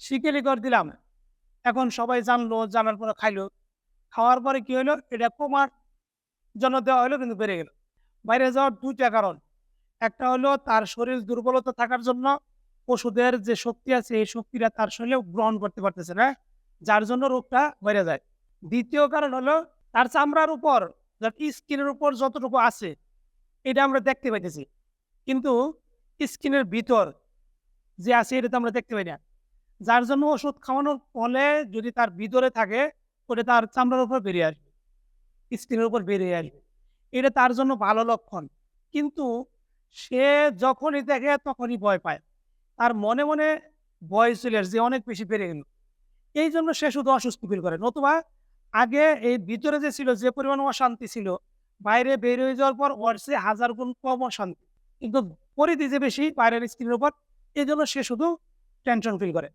শিকেলি করে দিলাম। এখন সবাই জানলো, জানার পরে খাইলো। খাওয়ার পরে কি হলো এটা কমার জন্য দেওয়া হলো কিন্তু বেড়ে গেল। বাইরে যাওয়ার দুইটা কারণ। একটা হলো তার শরীর দুর্বলতা থাকার জন্য ওষুধের যে শক্তি আছে, এই শক্তিটা তার শরীরে গ্রহণ করতে পারতেছে না, যার জন্য রোগটা বেড়ে যায়। দ্বিতীয় কারণ হলো, তার চামড়ার উপর স্কিনের উপর যতটুকু আছে, এটা আমরা দেখতে পাইতেছি। কিন্তু স্কিনের ভিতর যে আছে এটা তো আমরা দেখতে পাই না। যার জন্য ওষুধ খাওয়ানোর ফলে যদি তার ভিতরে থাকে, ওটা তার চামড়ার উপর বেরিয়ে আসবে, স্কিনের উপর বেরিয়ে আসবে। এটা তার জন্য ভালো লক্ষণ। কিন্তু সে যখনই দেখে তখনই ভয় পায়। তার মনে মনে ভয় চলে যে অনেক বেশি বেড়ে গেল। এই জন্য সে শুধু অসুস্থ ফিল করে। নতুবা আগে এই ভিতরে যে ছিল, যে পরিমাণ অশান্তি ছিল, বাইরে বের হয়ে যাওয়ার পর ওর চেয়ে হাজার গুণ কম অশান্তি। কিন্তু পরিধি যে বেশি, বাইরের স্কিনের উপর, এই জন্য সে শুধু টেনশন ফিল করে।